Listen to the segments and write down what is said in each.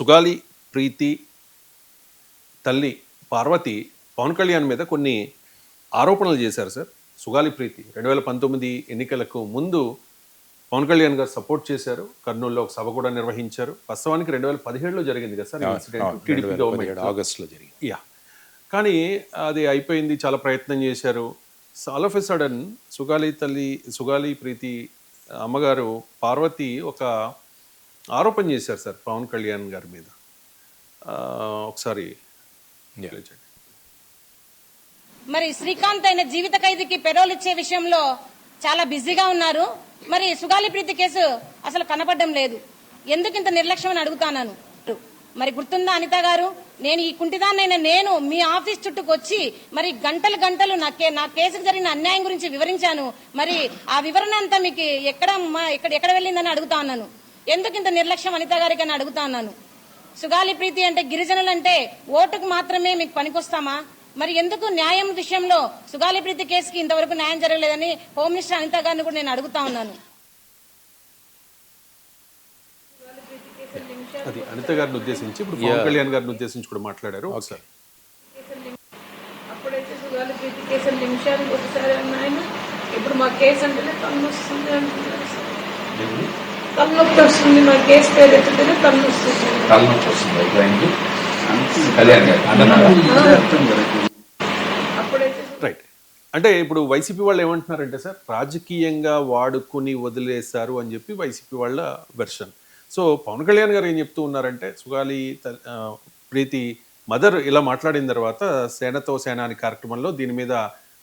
సుగాలి ప్రీతి తల్లి పార్వతి పవన్ కళ్యాణ్ మీద కొన్ని ఆరోపణలు చేశారు సార్. సుగాలి ప్రీతి రెండు వేల పంతొమ్మిది ఎన్నికలకు ముందు పవన్ కళ్యాణ్ గారు సపోర్ట్ చేశారు. కర్నూలులో ఒక సభ కూడా నిర్వహించారు. వాస్తవానికి రెండు వేల పదిహేడులో జరిగింది కదా సార్ ఇన్సిడెంట్? టీడీపీ గవర్నమెంట్ ఆగస్టులో జరిగింది. యా. కానీ అది అయిపోయింది చాలా ప్రయత్నం చేశారు. All of a sudden Sugali తల్లి సుగాలి ప్రీతి అమ్మగారు పార్వతి ఒక ఆరోపణ చేశారు సార్ పవన్ కళ్యాణ్ గారి మీద. ఆ, ఒకసారి. మరి శ్రీకాంత్ అయిన జీవిత ఖైదీకి పెరోల్ ఇచ్చే విషయంలో చాలా బిజీగా ఉన్నారు. మరి సుగాలి ప్రీతి కేసు అసలు కనపడడం లేదు. ఎందుకు ఇంత నిర్లక్ష్యం అని అడుగుతాను మరి గుర్తుందా అనిత గారు? నేను ఈ కుంటిదాన్నైన నేను మీ ఆఫీస్ చుట్టూకు వచ్చి మరి గంటలు గంటలు నా కే నా కేసుకు జరిగిన అన్యాయం గురించి వివరించాను. మరి ఆ వివరణ అంతా మీకు ఎక్కడ మా- ఎక్కడ ఎక్కడ వెళ్ళిందని అడుగుతా ఉన్నాను ఎందుకు ఇంత నిర్లక్ష్యం అనిత గారికి అని అడుగుతా ఉన్నాను? సుగాలి ప్రీతి అంటే గిరిజనులు అంటే ఓటుకు మాత్రమే మీకు పనికొస్తామా? మరి ఎందుకు న్యాయం విషయంలో సుగాలి ప్రీతి కేసుకి ఇంతవరకు న్యాయం జరగలేదని హోమ్ మినిస్టర్ అనిత గారిని కూడా నేను అడుగుతా ఉన్నాను. అది అనిత గారిని ఉద్దేశించి ఇప్పుడు పవన్ కళ్యాణ్ గారిని ఉద్దేశించి కూడా మాట్లాడారు. ఒకసారి. అప్పుడైతే సుగాలి ప్రీతి కేసులు నిమిషానికి ఒకసారి అన్నాయన ఇప్పుడు మా కేసు వస్తుంది అంటున్నారు. సార్. తలనొప్పి వస్తుంది మా కేసు పేరు తన్ను వస్తుంది. తలనొప్పి వస్తుంది కళ్యాణ్ గారు రైట్. అంటే ఇప్పుడు వైసీపీ వాళ్ళు ఏమంటున్నారంటే సార్ రాజకీయంగా వాడుకుని వదిలేశారు అని చెప్పి వైసీపీ వాళ్ళ వెర్షన్. సో పవన్ కళ్యాణ్ గారు ఏం చెప్తూ ఉన్నారంటే సుగాలి ప్రీతి మదర్ ఇలా మాట్లాడిన తర్వాత సేనతో సేన అనే కార్యక్రమంలో దీని మీద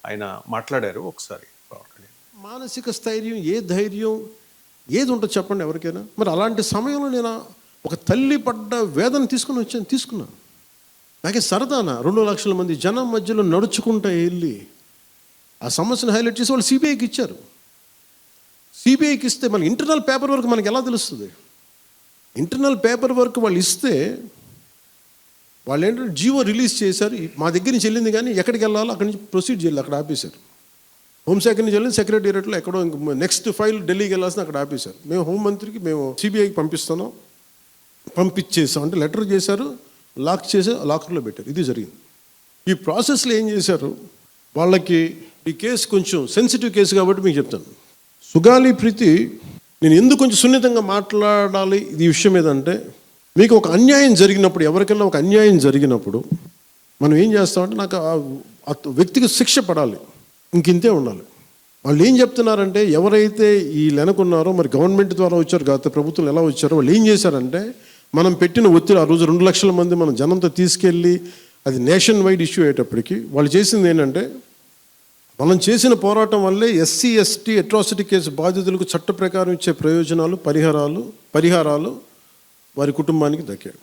ఆయన మాట్లాడారు ఒకసారి పవన్ కళ్యాణ్. మానసిక స్థైర్యం ఏ ధైర్యం ఏది ఉంటుంది చెప్పండి ఎవరికైనా. మరి అలాంటి సమయంలో నేను ఒక తల్లి పడ్డ వేదన తీసుకుని వచ్చాను తీసుకున్నాను. నాకే సరదానా రెండు లక్షల మంది జనం మధ్యలో నడుచుకుంటా వెళ్ళి ఆ సమస్యను హైలైట్ చేసి వాళ్ళు సిబిఐకి ఇచ్చారు. సిబిఐకి ఇస్తే మన ఇంటర్నల్ పేపర్ వర్క్ మనకి ఎలా తెలుస్తుంది? ఇంటర్నల్ పేపర్ వర్క్ వాళ్ళు ఇస్తే వాళ్ళు ఏంటంటే జీవో రిలీజ్ చేశారు. మా దగ్గర నుంచి వెళ్ళింది కానీ ఎక్కడికి వెళ్ళాలో అక్కడి నుంచి ప్రొసీడ్ చేయాలి అక్కడ ఆపేశారు. హోంశాఖ నుంచి వెళ్ళి సెక్రటేరియట్లో ఎక్కడో నెక్స్ట్ ఫైల్ ఢిల్లీకి వెళ్ళాల్సిన అక్కడ ఆపేశారు. మేము హోంమంత్రికి మేము సిబిఐకి పంపిస్తున్నాం. పంపించేసాం అంటే లెటర్ చేశారు లాక్ చేసి లాకర్లో పెట్టారు. ఇది జరిగింది. ఈ ప్రాసెస్లో ఏం చేశారు? వాళ్ళకి ఈ కేసు కొంచెం సెన్సిటివ్ కేసు కాబట్టి మీకు చెప్తాను. సుగాలి ప్రీతి నేను ఎందుకు కొంచెం సున్నితంగా మాట్లాడాలి? ఇది విషయం ఏదంటే మీకు ఒక అన్యాయం జరిగినప్పుడు ఎవరికైనా ఒక అన్యాయం జరిగినప్పుడు మనం ఏం చేస్తామంటే నాకు ఆ వ్యక్తికి శిక్ష పడాలి. ఇంకింతే ఉండాలి. వాళ్ళు ఏం చెప్తున్నారంటే ఎవరైతే ఈ లెనకున్నారో మరి గవర్నమెంట్ ద్వారా వచ్చారు గత ప్రభుత్వం ఎలా వచ్చారో వాళ్ళు ఏం చేశారంటే మనం పెట్టిన ఒత్తిడి ఆ రోజు రెండు లక్షల మంది మనం జనంతో తీసుకెళ్ళి అది నేషన్ వైడ్ ఇష్యూ అయ్యేటప్పటికి వాళ్ళు చేసింది ఏంటంటే మనం చేసిన పోరాటం వల్లే ఎస్సీ ఎస్టీ అట్రాసిటీ కేసు బాధితులకు చట్ట ప్రకారం ఇచ్చే ప్రయోజనాలు పరిహారాలు పరిహారాలు వారి కుటుంబానికి దక్కాయి.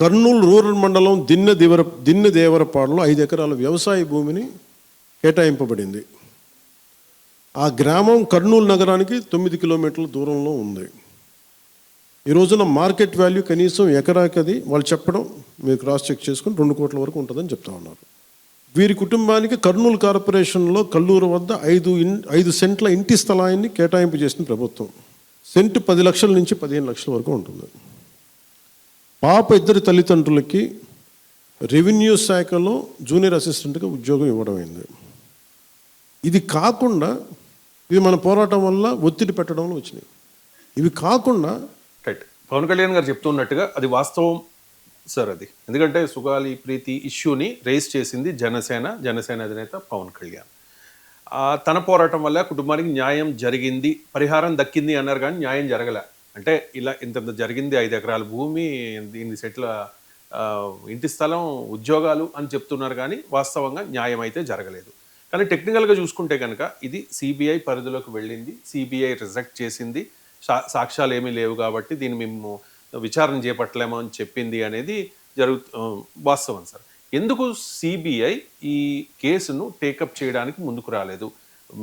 కర్నూలు రూరల్ మండలం దిన్నె దేవర దిన్నె దేవరపాడులో ఐదు ఎకరాల వ్యవసాయ భూమిని కేటాయింపబడింది. ఆ గ్రామం కర్నూలు నగరానికి తొమ్మిది కిలోమీటర్ల దూరంలో ఉంది. ఈ రోజున మార్కెట్ వాల్యూ కనీసం ఎకరాకి అది వాళ్ళు చెప్పడం మీరు క్రాస్ చెక్ చేసుకుని రెండు కోట్ల వరకు ఉంటుందని చెప్తా ఉన్నారు. వీరి కుటుంబానికి కర్నూలు కార్పొరేషన్లో కల్లూరు వద్ద ఐదు ఇన్ ఐదు సెంట్ల ఇంటి స్థలాన్ని కేటాయింపు చేసిన ప్రభుత్వం. సెంటు పది లక్షల నుంచి పదిహేను లక్షల వరకు ఉంటుంది. పాప ఇద్దరి తల్లిదండ్రులకి రెవెన్యూ శాఖలో జూనియర్ అసిస్టెంట్గా ఉద్యోగం ఇవ్వడం అయింది. ఇది కాకుండా ఇది మన పోరాటం వల్ల ఒత్తిడి పెట్టడంలో వచ్చినాయి. ఇవి కాకుండా రైట్ పవన్ కళ్యాణ్ గారు చెప్తున్నట్టుగా అది వాస్తవం సార్ అది. ఎందుకంటే సుగాలి ప్రీతి ఇష్యూని రేస్ చేసింది జనసేన జనసేన అధినేత పవన్ కళ్యాణ్. తన పోరాటం వల్ల కుటుంబానికి న్యాయం జరిగింది పరిహారం దక్కింది అన్నారు కానీ న్యాయం జరగలే. అంటే ఇలా ఇంత జరిగింది ఐదు ఎకరాల భూమి ఇన్ని సెట్ల ఇంటి స్థలం ఉద్యోగాలు అని చెప్తున్నారు కానీ వాస్తవంగా న్యాయం అయితే జరగలేదు. కానీ టెక్నికల్గా చూసుకుంటే కనుక ఇది సిబిఐ పరిధిలోకి వెళ్ళింది. సిబిఐ రిజెక్ట్ చేసింది. సా సాక్ష్యాలు ఏమీ లేవు కాబట్టి దీన్ని మేము విచారణ చేపట్టలేమో అని చెప్పింది అనేది జరుగు వాస్తవం సార్. ఎందుకు సిబిఐ ఈ కేసును టేకప్ చేయడానికి ముందుకు రాలేదు?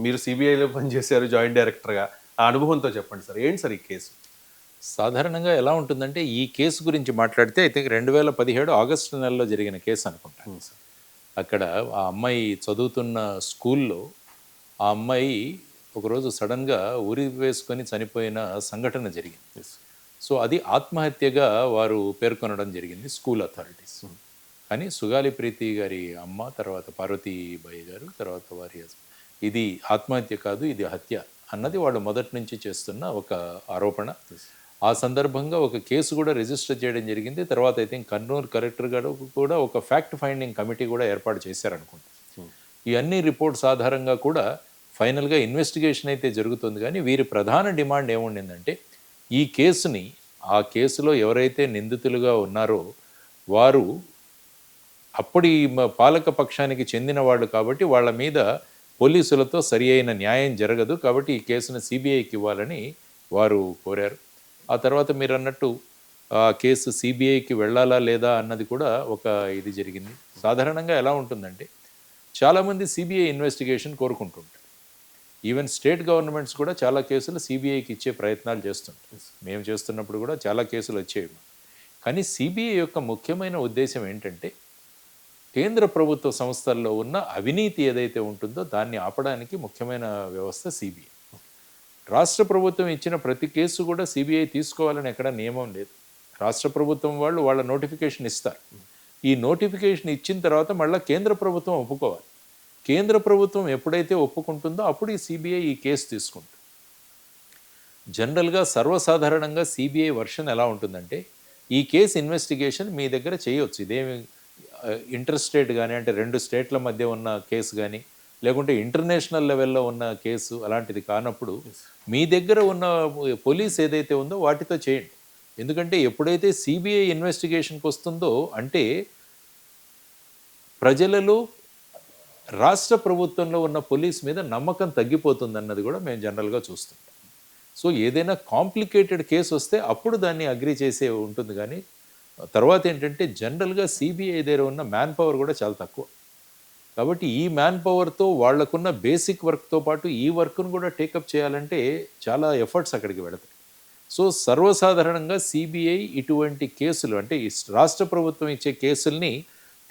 మీరు సిబిఐలో పనిచేశారు జాయింట్ డైరెక్టర్గా. ఆ అనుభవంతో చెప్పండి సార్. ఏంటి సార్ ఈ కేసు? సాధారణంగా ఎలా ఉంటుందంటే ఈ కేసు గురించి మాట్లాడితే థింక్ రెండు వేల పదిహేడు ఆగస్టు నెలలో జరిగిన కేసు అనుకుంటా. అక్కడ ఆ అమ్మాయి చదువుతున్న స్కూల్లో ఆ అమ్మాయి ఒకరోజు సడన్గా ఉరి వేసుకొని చనిపోయిన సంఘటన జరిగింది. సో అది ఆత్మహత్యగా వారు పేర్కొనడం జరిగింది స్కూల్ అథారిటీస్. కానీ సుగాలి ప్రీతి గారి అమ్మ తర్వాత పార్వతీబాయి గారు తర్వాత వారి. ఇది ఆత్మహత్య కాదు ఇది హత్య అన్నది వాళ్ళు మొదటి నుంచి చేస్తున్న ఒక ఆరోపణ. ఆ సందర్భంగా ఒక కేసు కూడా రిజిస్టర్ చేయడం జరిగింది. తర్వాత అయితే కర్నూలు కలెక్టర్ గారు కూడా ఒక ఫ్యాక్ట్ ఫైండింగ్ కమిటీ కూడా ఏర్పాటు చేశారనుకుంటా. ఈ అన్ని రిపోర్ట్స్ ఆధారంగా కూడా ఫైనల్గా ఇన్వెస్టిగేషన్ అయితే జరుగుతుంది కానీ వీరి ప్రధాన డిమాండ్ ఏముండిందంటే ఈ కేసుని ఆ కేసులో ఎవరైతే నిందితులుగా ఉన్నారో వారు అప్పటి పాలక పక్షానికి చెందిన వాళ్ళు కాబట్టి వాళ్ళ మీద పోలీసులతో సరి అయిన న్యాయం జరగదు కాబట్టి ఈ కేసును సిబిఐకి ఇవ్వాలని వారు కోరారు. ఆ తర్వాత మీరు అన్నట్టు ఆ కేసు సిబిఐకి వెళ్ళాలా లేదా అన్నది కూడా ఒక ఇది జరిగింది. సాధారణంగా ఎలా ఉంటుందంటే చాలామంది సిబిఐ ఇన్వెస్టిగేషన్ కోరుకుంటుంటారు. ఈవెన్ స్టేట్ గవర్నమెంట్స్ కూడా చాలా కేసులు సిబిఐకి ఇచ్చే ప్రయత్నాలు చేస్తుంటారు. మేము చేస్తున్నప్పుడు కూడా చాలా కేసులు వచ్చేవి కానీ సిబిఐ యొక్క ముఖ్యమైన ఉద్దేశం ఏంటంటే కేంద్ర ప్రభుత్వ సంస్థల్లో ఉన్న అవినీతి ఏదైతే ఉంటుందో దాన్ని ఆపడానికి ముఖ్యమైన వ్యవస్థ సిబిఐ. రాష్ట్ర ప్రభుత్వం ఇచ్చిన ప్రతి కేసు కూడా సిబిఐ తీసుకోవాలని ఎక్కడ నియమం లేదు. రాష్ట్ర ప్రభుత్వం వాళ్ళు వాళ్ళ నోటిఫికేషన్ ఇస్తారు. ఈ నోటిఫికేషన్ ఇచ్చిన తర్వాత మళ్ళీ కేంద్ర ప్రభుత్వం ఒప్పుకోవాలి. కేంద్ర ప్రభుత్వం ఎప్పుడైతే ఒప్పుకుంటుందో అప్పుడు ఈ సిబిఐ ఈ కేసు తీసుకుంటుంది. జనరల్గా సర్వసాధారణంగా సిబిఐ వర్షన్ ఎలా ఉంటుందంటే ఈ కేసు ఇన్వెస్టిగేషన్ మీ దగ్గర చేయొచ్చు. ఇదేమి ఇంటర్ స్టేట్ కానీ అంటే రెండు స్టేట్ల మధ్య ఉన్న కేసు కానీ లేకుంటే ఇంటర్నేషనల్ లెవెల్లో ఉన్న కేసు అలాంటిది కానప్పుడు మీ దగ్గర ఉన్న పోలీస్ ఏదైతే ఉందో వాటితో చేయండి. ఎందుకంటే ఎప్పుడైతే సిబిఐ ఇన్వెస్టిగేషన్కి వస్తుందో అంటే ప్రజలలో రాష్ట్ర ప్రభుత్వంలో ఉన్న పోలీస్ మీద నమ్మకం తగ్గిపోతుంది అన్నది కూడా మేము జనరల్గా చూస్తుంటాం సో ఏదైనా కాంప్లికేటెడ్ కేసు వస్తే అప్పుడు దాన్ని అగ్రి చేసే ఉంటుంది కానీ తర్వాత ఏంటంటే జనరల్గా సిబిఐ దగ్గర ఉన్న మ్యాన్ పవర్ కూడా చాలా తక్కువ. కాబట్టి ఈ మ్యాన్ పవర్తో వాళ్ళకున్న బేసిక్ వర్క్తో పాటు ఈ వర్క్ను కూడా టేకప్ చేయాలంటే చాలా ఎఫర్ట్స్ అక్కడికి వెళతాయి సో సర్వసాధారణంగా సిబిఐ ఇటువంటి కేసులు అంటే ఈ రాష్ట్ర ప్రభుత్వం ఇచ్చే కేసుల్ని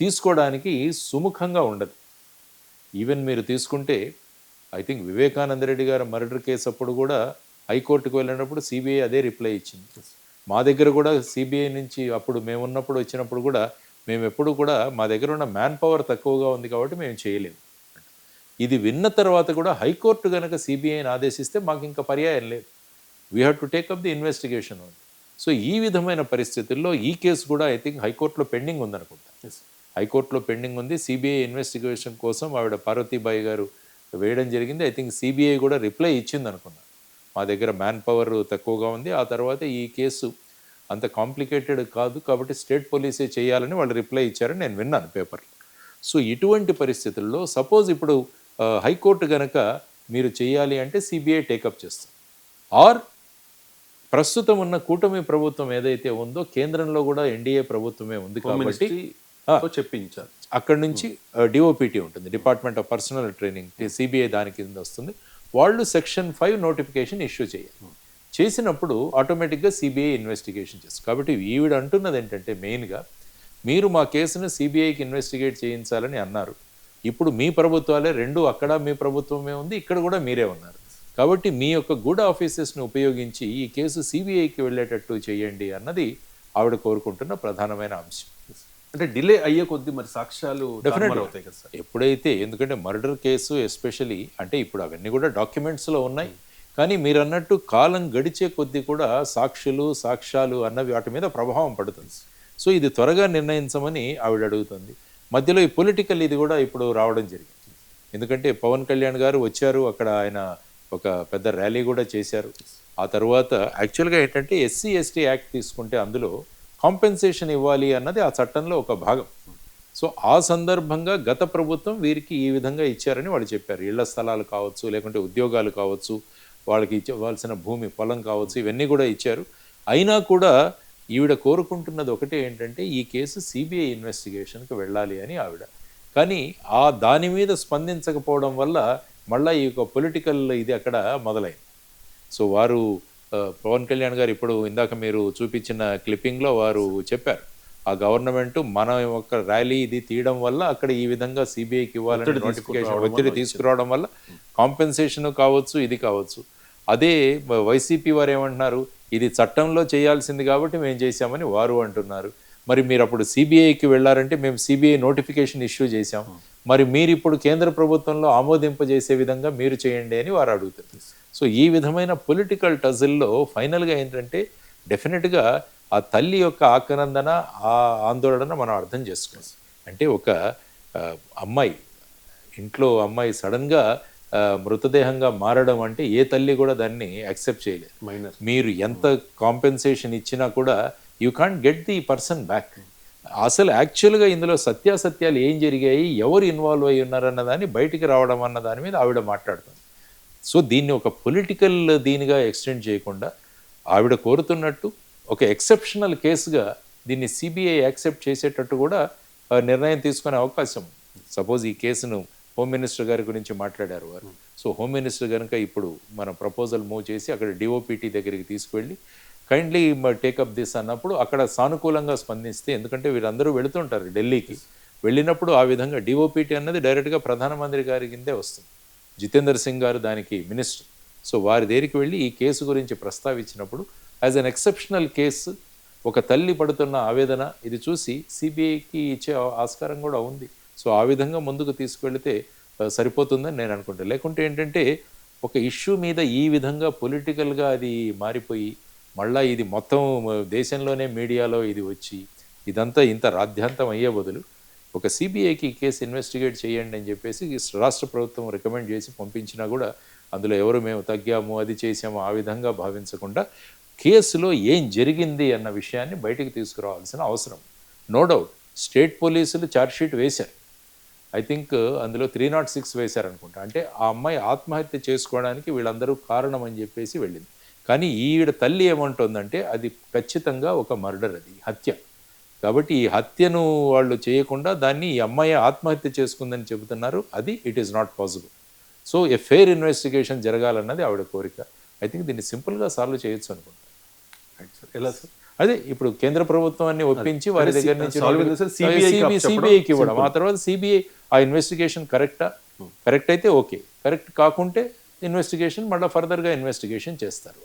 తీసుకోవడానికి సుముఖంగా ఉండదు. ఈవెన్ మీరు తీసుకుంటే ఐ థింక్ వివేకానంద రెడ్డి గారు మర్డర్ కేసు అప్పుడు కూడా హైకోర్టుకు వెళ్ళినప్పుడు సిబిఐ అదే రిప్లై ఇచ్చింది. మా దగ్గర కూడా సిబిఐ నుంచి అప్పుడు మేము ఉన్నప్పుడు వచ్చినప్పుడు కూడా మేము ఎప్పుడు కూడా మా దగ్గర ఉన్న మ్యాన్ పవర్ తక్కువగా ఉంది కాబట్టి మేము చేయలేము ఇది విన్న తర్వాత కూడా హైకోర్టు కనుక సిబిఐని ఆదేశిస్తే మాకు ఇంకా పర్యాయం లేదు. We have to take up the investigation so ఈ విధమైన పరిస్థితుల్లో ఈ కేసు కూడా ఐ థింక్ హైకోర్టులో పెండింగ్ ఉందనుకుంటా. హైకోర్టులో పెండింగ్ ఉంది. సిబిఐ ఇన్వెస్టిగేషన్ కోసం ఆవిడ పార్వతీబాయి గారు వేయడం జరిగింది. ఐ థింక్ సిబిఐ కూడా రిప్లై ఇచ్చింది అనుకున్నా మా దగ్గర మ్యాన్ పవర్ తక్కువగా ఉంది. ఆ తర్వాత ఈ కేసు అంత కాంప్లికేటెడ్ కాదు కాబట్టి స్టేట్ పోలీసే చేయాలని వాళ్ళు రిప్లై ఇచ్చారని నేను విన్నాను పేపర్లో. సో ఇటువంటి పరిస్థితుల్లో సపోజ్ ఇప్పుడు హైకోర్టు గనక మీరు చేయాలి అంటే సిబిఐ టేకప్ చేస్తుంది. ఆర్ ప్రస్తుతం ఉన్న కూటమి ప్రభుత్వం ఏదైతే ఉందో కేంద్రంలో కూడా ఎన్డీఏ ప్రభుత్వమే ఉంది కాబట్టి చెప్పించారు. అక్కడ నుంచి డిఓపిటి ఉంటుంది department of personnel training CBI దాని కింద వస్తుంది. వాళ్ళు సెక్షన్ ఫైవ్ నోటిఫికేషన్ ఇష్యూ చేయాలి. చేసినప్పుడు ఆటోమేటిక్గా సిబిఐ ఇన్వెస్టిగేషన్ చేస్తారు కాబట్టి ఈవిడ అంటున్నది ఏంటంటే మెయిన్గా మీరు మా కేసును సిబిఐకి ఇన్వెస్టిగేట్ చేయించాలని అన్నారు. ఇప్పుడు మీ ప్రభుత్వాలే రెండు అక్కడ మీ ప్రభుత్వమే ఉంది ఇక్కడ కూడా మీరే ఉన్నారు. కాబట్టి మీ యొక్క గుడ్ ఆఫీసెస్ని ఉపయోగించి ఈ కేసు సిబిఐకి వెళ్ళేటట్టు చేయండి అన్నది ఆవిడ కోరుకుంటున్న ప్రధానమైన అంశం. అంటే డిలే అయ్యే కొద్దీ మరి సాక్ష్యాలు అవుతాయి కదా సార్? ఎప్పుడైతే ఎందుకంటే మర్డర్ కేసు ఎస్పెషలీ అంటే ఇప్పుడు అవన్నీ కూడా డాక్యుమెంట్స్లో ఉన్నాయి. కానీ మీరు అన్నట్టు కాలం గడిచే కొద్దీ కూడా సాక్షులు సాక్ష్యాలు అన్నవి వాటి మీద ప్రభావం పడుతుంది. సో ఇది త్వరగా నిర్ణయించమని ఆవిడ అడుగుతుంది. మధ్యలో ఈ పొలిటికల్ ఇది కూడా ఇప్పుడు రావడం జరిగింది. ఎందుకంటే పవన్ కళ్యాణ్ గారు వచ్చారు అక్కడ ఆయన ఒక పెద్ద ర్యాలీ కూడా చేశారు. ఆ తర్వాత యాక్చువల్గా ఏంటంటే ఎస్సీ ఎస్టీ యాక్ట్ తీసుకుంటే అందులో కాంపెన్సేషన్ ఇవ్వాలి అన్నది ఆ చట్టంలో ఒక భాగం. సో ఆ సందర్భంగా గత ప్రభుత్వం వీరికి ఈ విధంగా ఇచ్చారని వాళ్ళు చెప్పారు. ఇళ్ళ స్థలాలు కావచ్చు లేకుంటే ఉద్యోగాలు కావచ్చు వాళ్ళకి ఇవ్వాల్సిన భూమి పొలం కావచ్చు ఇవన్నీ కూడా ఇచ్చారు. అయినా కూడా ఈవిడ కోరుకుంటున్నది ఒకటే ఏంటంటే ఈ కేసు సిబిఐ ఇన్వెస్టిగేషన్కి వెళ్ళాలి అని ఆవిడ. కానీ ఆ దాని మీద స్పందించకపోవడం వల్ల మళ్ళీ ఈ యొక్క పొలిటికల్ ఇది అక్కడ మొదలైంది. సో వారు పవన్ కళ్యాణ్ గారు ఇప్పుడు ఇందాక మీరు చూపించిన క్లిప్పింగ్లో వారు చెప్పారు. ఆ గవర్నమెంట్ మన యొక్క ర్యాలీ ఇది తీయడం వల్ల అక్కడ ఈ విధంగా సిబిఐకి ఇవ్వాలని నోటిఫికేషన్ ఒత్తిడి తీసుకురావడం వల్ల కాంపెన్సేషన్ కావచ్చు ఇది కావచ్చు. అదే వైసీపీ వారు ఏమంటున్నారు? ఇది చట్టంలో చేయాల్సింది కాబట్టి మేము చేశామని వారు అంటున్నారు. మరి మీరు అప్పుడు సిబిఐకి వెళ్ళారంటే మేము సిబిఐ నోటిఫికేషన్ ఇష్యూ చేశాం. మరి మీరు ఇప్పుడు కేంద్ర ప్రభుత్వంలో ఆమోదింపజేసే విధంగా మీరు చేయండి అని వారు అడుగుతారు సో ఈ విధమైన పొలిటికల్ టజిల్లో ఫైనల్గా ఏంటంటే డెఫినెట్గా ఆ తల్లి యొక్క ఆక్రందన ఆ ఆందోళన మనం అర్థం చేసుకోవాలి. అంటే ఒక అమ్మాయి ఇంట్లో అమ్మాయి సడన్గా మృతదేహంగా మారడం అంటే ఏ తల్లి కూడా దాన్ని యాక్సెప్ట్ చేయలేదు. మైనర్ మీరు ఎంత కాంపెన్సేషన్ ఇచ్చినా కూడా you can't get the person back అసలు యాక్చువల్గా ఇందులో సత్యాసత్యాలు ఏం జరిగాయి ఎవరు ఇన్వాల్వ్ అయి ఉన్నారన్న దాన్ని బయటికి రావడం అన్న దాని మీద ఆవిడ మాట్లాడుతుంది. సో దీన్ని ఒక పొలిటికల్ దీనిగా ఎక్స్టెండ్ చేయకుండా ఆవిడ కోరుతున్నట్టు ఒక ఎక్సెప్షనల్ కేసుగా దీన్ని సిబిఐ యాక్సెప్ట్ చేసేటట్టు కూడా నిర్ణయం తీసుకునే అవకాశం సపోజ్ ఈ కేసును హోమ్ మినిస్టర్ గారి గురించి మాట్లాడారు వారు. సో హోమ్ మినిస్టర్ కనుక ఇప్పుడు మన ప్రపోజల్ మూవ్ చేసి అక్కడ డిఓపిటి దగ్గరికి తీసుకువెళ్ళి కైండ్లీ టేకప్ దిస్ అన్నప్పుడు అక్కడ సానుకూలంగా స్పందిస్తే ఎందుకంటే వీరందరూ వెళుతుంటారు ఢిల్లీకి. వెళ్ళినప్పుడు ఆ విధంగా డిఓపిటి అన్నది డైరెక్ట్గా ప్రధానమంత్రి గారి కిందే వస్తుంది. జితేందర్ సింగ్ గారు దానికి మినిస్టర్ సో వారి దగ్గరికి వెళ్ళి ఈ కేసు గురించి ప్రస్తావించినప్పుడు యాజ్ అన్ ఎక్సెప్షనల్ కేసు ఒక తల్లి పడుతున్న ఆవేదన ఇది చూసి సిబిఐకి ఇచ్చే ఆస్కారం కూడా ఉంది. సో ఆ విధంగా ముందుకు తీసుకెళ్తే సరిపోతుందని నేను అనుకుంటాను లేకుంటే ఏంటంటే ఒక ఇష్యూ మీద ఈ విధంగా పొలిటికల్గా అది మారిపోయి మళ్ళా ఇది మొత్తం దేశంలోనే మీడియాలో ఇది వచ్చి ఇదంతా ఇంత రాధ్యాంతం అయ్యే బదులు ఒక సిబిఐకి కేసు ఇన్వెస్టిగేట్ చేయండి అని చెప్పేసి రాష్ట్ర ప్రభుత్వం రికమెండ్ చేసి పంపించినా కూడా అందులో ఎవరు మేము తగ్గాము అది చేసాము ఆ విధంగా భావించకుండా కేసులో ఏం జరిగింది అన్న విషయాన్ని బయటికి తీసుకురావాల్సిన అవసరం. No doubt. స్టేట్ పోలీసులు ఛార్జ్షీట్ వేశారు. ఐ థింక్ అందులో త్రీ నాట్ సిక్స్ వేశారు అనుకుంటా అంటే ఆ అమ్మాయి ఆత్మహత్య చేసుకోవడానికి వీళ్ళందరూ కారణం అని చెప్పేసి వెళ్ళింది. కానీ ఈవిడ తల్లి ఏమంటుందంటే అది ఖచ్చితంగా ఒక మర్డర్ అది హత్య. కాబట్టి ఈ హత్యను వాళ్ళు చేయకుండా దాన్ని ఈ అమ్మాయి ఆత్మహత్య చేసుకుందని చెబుతున్నారు. అది it is not possible so a fair investigation జరగాలన్నది ఆవిడ కోరిక. ఐ థింక్ దీన్ని సింపుల్గా సాల్వ్ చేయొచ్చు అనుకుంటా. ఎలా సార్ అదే ఇప్పుడు కేంద్ర ప్రభుత్వాన్ని ఒప్పించి వారి దగ్గర నుంచి సిబిఐకి ఇవ్వడం. ఆ తర్వాత సిబిఐ ఆ ఇన్వెస్టిగేషన్ కరెక్టా కరెక్ట్ అయితే ఓకే. కరెక్ట్ కాకుంటే ఇన్వెస్టిగేషన్ మళ్ళీ ఫర్దర్గా ఇన్వెస్టిగేషన్ చేస్తారు.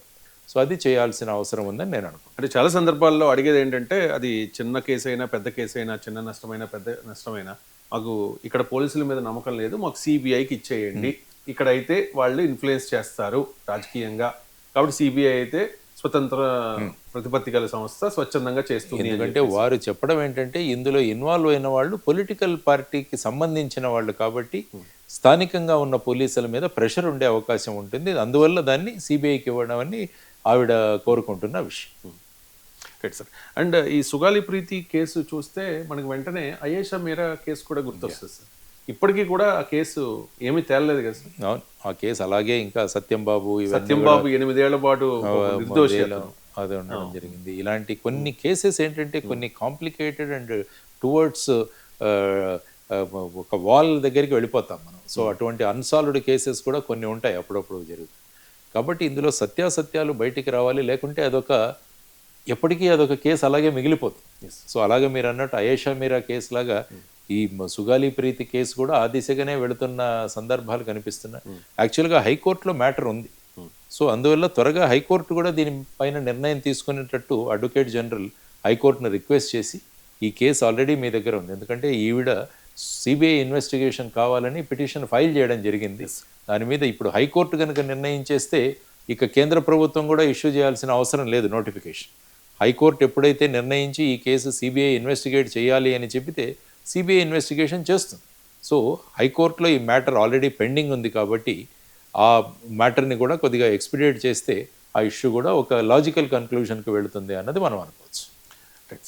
సో అది చేయాల్సిన అవసరం ఉందని నేను అనుకుంటున్నాను. అంటే చాలా సందర్భాల్లో అడిగేది ఏంటంటే అది చిన్న కేసు అయినా పెద్ద కేసు అయినా చిన్న నష్టమైనా పెద్ద నష్టమైనా మాకు ఇక్కడ పోలీసుల మీద నమ్మకం లేదు మాకు సిబిఐకి ఇచ్చేయండి. ఇక్కడ అయితే వాళ్ళు ఇన్ఫ్లుయెన్స్ చేస్తారు రాజకీయంగా. కాబట్టి సిబిఐ అయితే స్వతంత్ర ప్రతిపత్తి గల సంస్థ స్వచ్ఛందంగా చేస్తుంది ఎందుకంటే వారు చెప్పడం ఏంటంటే ఇందులో ఇన్వాల్వ్ అయిన వాళ్ళు పొలిటికల్ పార్టీకి సంబంధించిన వాళ్ళు కాబట్టి స్థానికంగా ఉన్న పోలీసుల మీద ప్రెషర్ ఉండే అవకాశం ఉంటుంది. అందువల్ల దాన్ని సిబిఐకి ఇవ్వడం అని ఆవిడ కోరుకుంటున్న విషయం. రైట్ సార్ అండ్ ఈ సుగాలి ప్రీతి కేసు చూస్తే మనకి వెంటనే అయేషా మీరా కేసు కూడా గుర్తొస్తుంది సార్ ఇప్పటికీ కూడా ఆ కేసు ఏమీ తేలలేదు కదా సార్. అవును ఆ కేసు అలాగే ఇంకా సత్యం బాబు సత్యం బాబు ఎనిమిదేళ్ళ పాటు నిర్దోషి అది ఉండడం జరిగింది. ఇలాంటి కొన్ని కేసెస్ ఏంటంటే కొన్ని కాంప్లికేటెడ్ అండ్ టువర్డ్స్ ఒక వాల్ దగ్గరికి వెళ్ళిపోతాం మనం. సో అటువంటి అన్సాల్వ్డ్ కేసెస్ కూడా కొన్ని ఉంటాయి అప్పుడప్పుడు జరుగుతాయి. కాబట్టి ఇందులో సత్యాసత్యాలు బయటికి రావాలి లేకుంటే అదొక ఎప్పటికీ అదొక కేసు అలాగే మిగిలిపోతుంది. సో అలాగే మీరు అన్నట్టు అయేషా మీరా కేసు లాగా ఈ సుగాలి ప్రీతి కేసు కూడా ఆ దిశగానే వెళుతున్న సందర్భాలు కనిపిస్తున్నాయి. యాక్చువల్గా హైకోర్టులో మ్యాటర్ ఉంది. సో అందువల్ల త్వరగా హైకోర్టు కూడా దీనిపైన నిర్ణయం తీసుకునేటట్టు అడ్వకేట్ జనరల్ హైకోర్టును రిక్వెస్ట్ చేసి ఈ కేసు ఆల్రెడీ మీ దగ్గర ఉంది. ఎందుకంటే ఈవిడ సిబిఐ ఇన్వెస్టిగేషన్ కావాలని పిటిషన్ ఫైల్ చేయడం జరిగింది. దాని మీద ఇప్పుడు హైకోర్టు కనుక నిర్ణయించేస్తే ఇక కేంద్ర ప్రభుత్వం కూడా ఇష్యూ చేయాల్సిన అవసరం లేదు నోటిఫికేషన్. హైకోర్టు ఎప్పుడైతే నిర్ణయించి ఈ కేసు సిబిఐ ఇన్వెస్టిగేట్ చేయాలి అని చెబితే సిబిఐ ఇన్వెస్టిగేషన్ చేస్తుంది. సో హైకోర్టులో ఈ మ్యాటర్ ఆల్రెడీ పెండింగ్ ఉంది కాబట్టి ఆ మ్యాటర్ని కూడా కొద్దిగా ఎక్స్పిడేట్ చేస్తే ఆ ఇష్యూ కూడా ఒక లాజికల్ కన్క్లూషన్కి వెళుతుంది అన్నది మనం అనుకోవచ్చు. Right sir